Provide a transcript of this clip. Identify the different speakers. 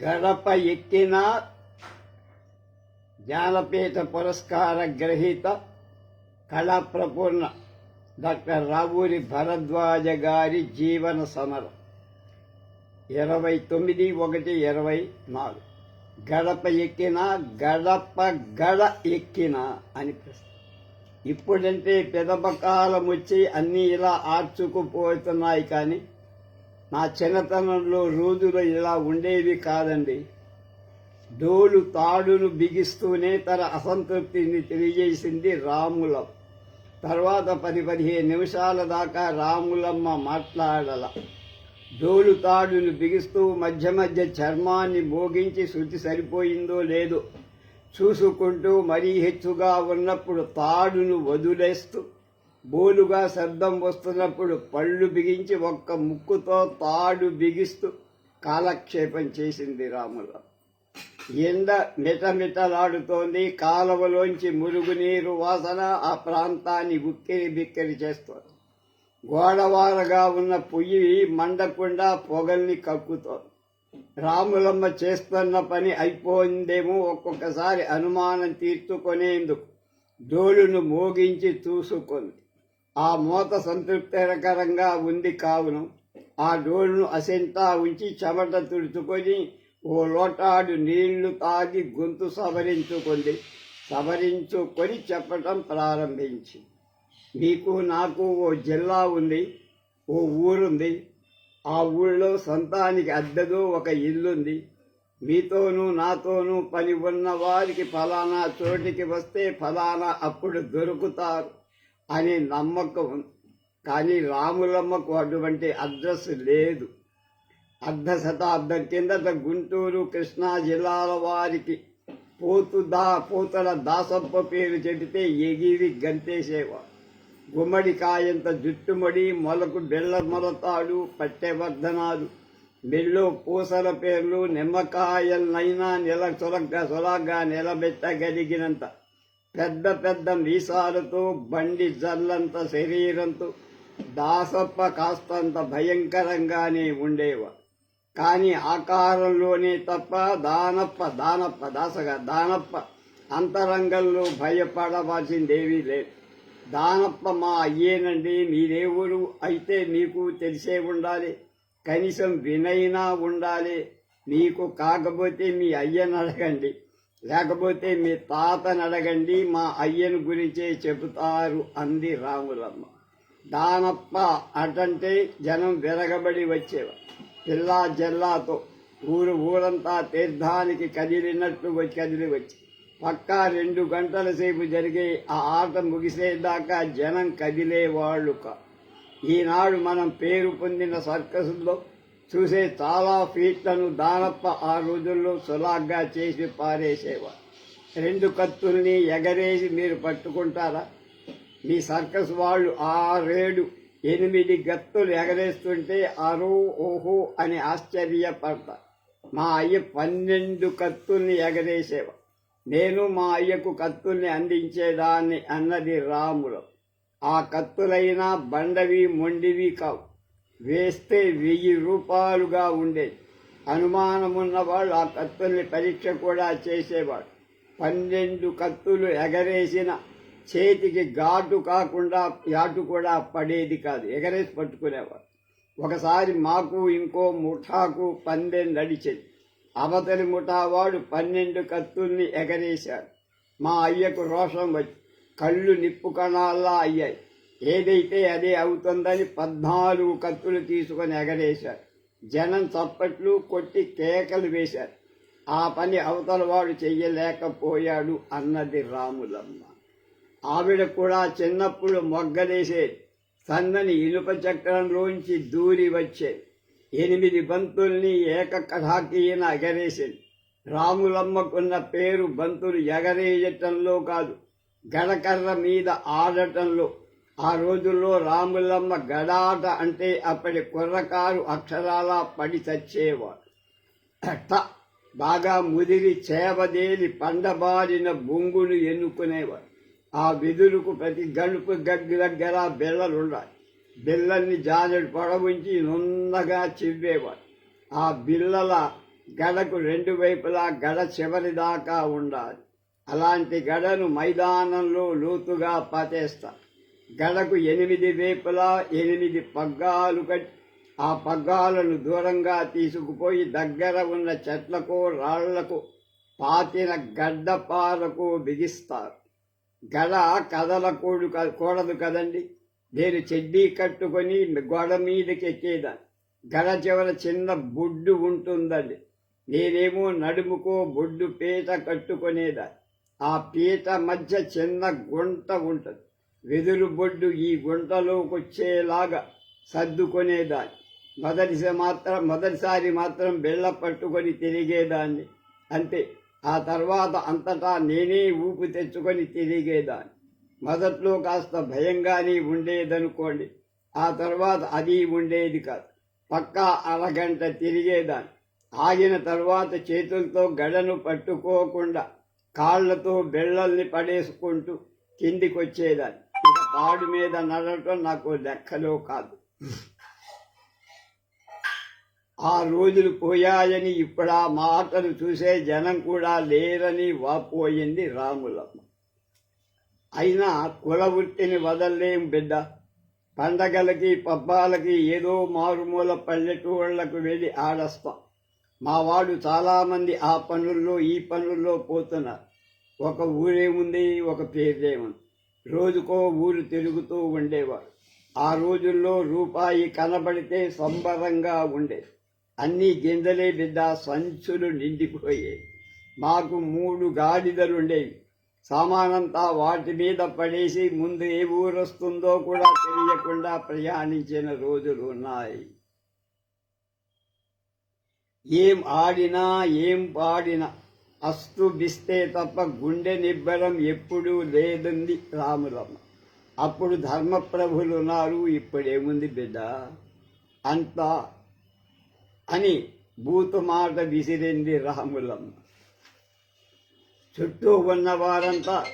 Speaker 1: గడప ఎక్కిన జ్ఞానపీఠ పురస్కార గ్రహీత కళాప్రపూర్ణ డాక్టర్ రావూరి భరద్వాజ గారి జీవన సమరం. ఇరవై తొమ్మిది ఒకటి ఇరవై నాలుగు. గడప ఎక్కిన గడప గడ ఎక్కిన అని ప్రశ్న. ఇప్పుడంటే పెదపకాలం వచ్చి అన్నీ ఇలా ఆర్చుకుపోతున్నాయి కానీ నా చిన్నతనంలో రోజులు ఇలా ఉండేవి కాదండి. డోలు తాడును బిగిస్తూనే తన అసంతృప్తిని తెలియజేసింది రాములం. తర్వాత పది పదిహేను నిమిషాల దాకా రాములమ్మ మాట్లాడల. డోలు తాడును బిగిస్తూ మధ్య మధ్య చర్మాన్ని మోగించి శృతి సరిపోయిందో లేదో చూసుకుంటూ మరీ హెచ్చుగా ఉన్నప్పుడు తాడును వదిలేస్తూ బోలుగా శబ్దం వస్తున్నప్పుడు పళ్ళు బిగించి ఒక్క ముక్కుతో తాడు బిగిస్తూ కాలక్షేపం చేసింది రాముల. ఎండ మిటమిటలాడుతోంది కాలువలోంచి మురుగునీరు వాసన ఆ ప్రాంతాన్ని ఉక్కిరి బిక్కిరి చేస్తోంది. గోడవారగా ఉన్న పొయ్యి మండకుండా పొగల్ని కక్కుతోంది. రాములమ్మ చేస్తున్న పని అయిపోయిందేమో ఒక్కొక్కసారి అనుమానం తీర్చుకునేందుకు డోలును మోగించి చూసుకుంది. ఆ మూత సంతృప్తికరంగా ఉంది కావున ఆ డోలును అసెంటా ఉంచి చెమట తుడుచుకొని ఓ లోటాడు నీళ్ళు తాగి గొంతు సవరించుకుంది. సవరించుకొని చెప్పటం ప్రారంభించి. మీకు నాకు ఓ జిల్లా ఉంది ఓ ఊరుంది. ఆ ఊళ్ళో సొంతానికి అద్దెదో ఒక ఇల్లుంది. మీతోనూ నాతోనూ పని ఉన్న వారికి ఫలానా చోటికి వస్తే ఫలానా అప్పుడు దొరుకుతారు. అనే నమ్మకం కానీ రాములమ్మకు అటువంటి అడ్రస్ లేదు. అర్ధ శతాబ్దం కిందట గుంటూరు కృష్ణా జిల్లాల వారికి పోతు దా పోతల దాసప్ప పేరు చెబితే ఎగిరి గంతేసేవారు. గుమ్మడికాయంత జుట్టుమడి మొలకు బెల్ల మొలతాడు పట్టెవర్ధనాలు మెల్లో పూసల పేర్లు నిమ్మకాయలనైనా నెల సొలగ్గా సొలగ్గా నిలబెట్టగలిగినంత పెద్ద పెద్ద మీసాలతో బండి జల్లంత శరీరంతో దాసప్ప కాస్తంత భయంకరంగానే ఉండేవారు కానీ ఆకారంలోనే తప్ప దానప్ప దానప్ప దాసగా దానప్ప అంతరంగంలో భయపడవలసిందేమీ లేదు. దానప్ప మా అయ్యేనండి మీరేవురు అయితే మీకు తెలిసే ఉండాలి కనీసం వినైనా ఉండాలి మీకు కాకపోతే మీ అయ్యని అడగండి లేకపోతే మీ తాతను అడగండి మా అయ్యను గురించే చెబుతారు అంది రాములమ్మ. దానప్ప అటంటే జనం విరగబడి వచ్చేవారు. పిల్లా జల్లాతో ఊరు ఊరంతా తీర్థానికి కదిలినట్టు వచ్చి కదిలి వచ్చి. పక్కా రెండు గంటల సేపు జరిగే ఆ ఆట ముగిసేదాకా జనం కదిలేవాళ్ళు కా. ఈనాడు మనం పేరు పొందిన సర్కసుల్లో చూసే చాలా ఫీట్లను దానప్ప ఆ రోజుల్లో సులాగ్గా చేసి పారేసేవారు. రెండు కత్తుల్ని ఎగరేసి మీరు పట్టుకుంటారా? మీ సర్కస్ వాళ్ళు ఆరేడు ఎనిమిది గత్తులు ఎగరేస్తుంటే అరో ఓహో అని ఆశ్చర్యపడతారు. మా అయ్య పన్నెండు కత్తుల్ని ఎగరేసేవా నేను మా అయ్యకు కత్తుల్ని అందించేదాన్ని అన్నది రాములు ఆ కత్తులైనా బండవి మొండివి కావు. వేస్తే వెయ్యి రూపాయలుగా ఉండేది అనుమానమున్న వాళ్ళు ఆ కత్తుల్ని పరీక్ష కూడా చేసేవాడు. పన్నెండు కత్తులు ఎగరేసిన చేతికి ఘాటు కాకుండా యాటు కూడా పడేది కాదు. ఎగరేసి పట్టుకునేవాడు. ఒకసారి మాకు ఇంకో ముఠాకు పందెం నడిచేది అవతలి ముఠావాడు పన్నెండు కత్తుల్ని ఎగరేశాడు. మా అయ్యకు రోషం వచ్చి కళ్ళు నిప్పు కణాల్లా అయ్యాయి. ఏదైతే అదే అవుతుందని పద్నాలుగు కత్తులు తీసుకొని ఎగరేశారు. జనం చప్పట్లు కొట్టి కేకలు వేశారు. ఆ పని అవతల వాడు చెయ్యలేకపోయాడు అన్నది రాములమ్మ. ఆవిడ కూడా చిన్నప్పుడు మొగ్గలేసేది. సన్నని ఇనుప చక్రంలోంచి దూరి వచ్చేది. ఎనిమిది బంతుల్ని ఏక కథాకీయన ఎగరేసింది. రాములమ్మకున్న పేరు బంతులు ఎగరేయటంలో కాదు గడకర్ర మీద ఆడటంలో. ఆ రోజుల్లో రాములమ్మ గడాట అంటే అప్పటి కుర్రకారు అక్షరాలా పడి చచ్చేవాడు. అట్ట బాగా ముదిరి చేవదేలి పండబారిన బొంగును ఎన్నుకునేవాడు. ఆ విధులకు ప్రతి గడుపు గగ్గు దగ్గర బిళ్ళలుండాలి బిళ్ళల్ని జానెడు పొడవుంచి నున్నగా చివ్వేవాడు. ఆ బిళ్ళల గడకు రెండు వైపులా గడ చివరి దాకా ఉండాలి. అలాంటి గడను మైదానంలో లోతుగా పాతేస్తారు. గడకు ఎనిమిది వేపులా ఎనిమిది పగ్గాలు కట్టి ఆ పగ్గాలను దూరంగా తీసుకుపోయి దగ్గర ఉన్న చెట్లకు రాళ్ళకు పాతిన గడ్డపారకు బిగిస్తారు. గడ కదలకూడు కూడదు కదండి. నేను చెడ్డీ కట్టుకొని గోడ మీదకి ఎక్కేదాన్ని గడ చివర చిన్న బొడ్డు ఉంటుందండి. నేనేమో నడుముకో బొడ్డు పీట కట్టుకునేదాన్ని ఆ పీట మధ్య చిన్న గుంట ఉంటుంది. వెదురు బొడ్డు ఈ గుంటలోకొచ్చేలాగా సర్దుకొనేదాన్ని. మొదటిసారి మాత్రం మొదటిసారి మాత్రం బెళ్ళ పట్టుకొని తిరిగేదాన్ని. అంతే. ఆ తర్వాత అంతటా నేనే ఊపు తెచ్చుకొని తిరిగేదాన్ని. మొదట్లో కాస్త భయంగానే ఉండేదనుకోండి. ఆ తర్వాత అది ఉండేది కాదు. పక్కా అరగంట తిరిగేదాన్ని. ఆగిన తర్వాత చేతులతో గడను పట్టుకోకుండా కాళ్ళతో బెళ్ళల్ని పడేసుకుంటూ కిందికొచ్చేదాన్ని. తాడు మీద నడవటం నాకు లెక్కలో కాదు. ఆ రోజులు పోయాయని ఇప్పుడు ఆ మాటలు చూసే జనం కూడా లేరని వాపోయింది రాములమ్మ. అయినా కుల వృత్తిని వదలలేం బిడ్డ. పండగలకి పబ్బాలకి ఏదో మారుమూల పల్లెటూళ్ళకు వెళ్ళి ఆడస్తాం. మా వాడు చాలామంది ఆ పనుల్లో ఈ పనుల్లో పోతున్నారు. ఒక ఊరేముంది ఒక పేరేముంది రోజుకో ఊరు తిరుగుతూ ఉండేవారు. ఆ రోజుల్లో రూపాయి కనబడితే సంబరంగా ఉండేది అన్ని గింజలే బిడ్డ సంచులు నిండిపోయేవి మాకు మూడు గాడిదలుండేవి. సామానంతా వాటి మీద పడేసి ముందు ఏ ఊరు వస్తుందో కూడా తెలియకుండా ప్రయాణించిన రోజులు ఉన్నాయి. ఏం ఆడినా ఏం పాడినా అస్తుభిస్తే తప్ప గుండె నిబ్బరం ఎప్పుడూ లేదంది రాములమ్మ. అప్పుడు ధర్మప్రభులు ఉన్నారు ఇప్పుడేముంది బిడ్డ? అంతా అని బూతు మాట విసిరింది రాములమ్మ. చుట్టూ ఉన్న వారంతా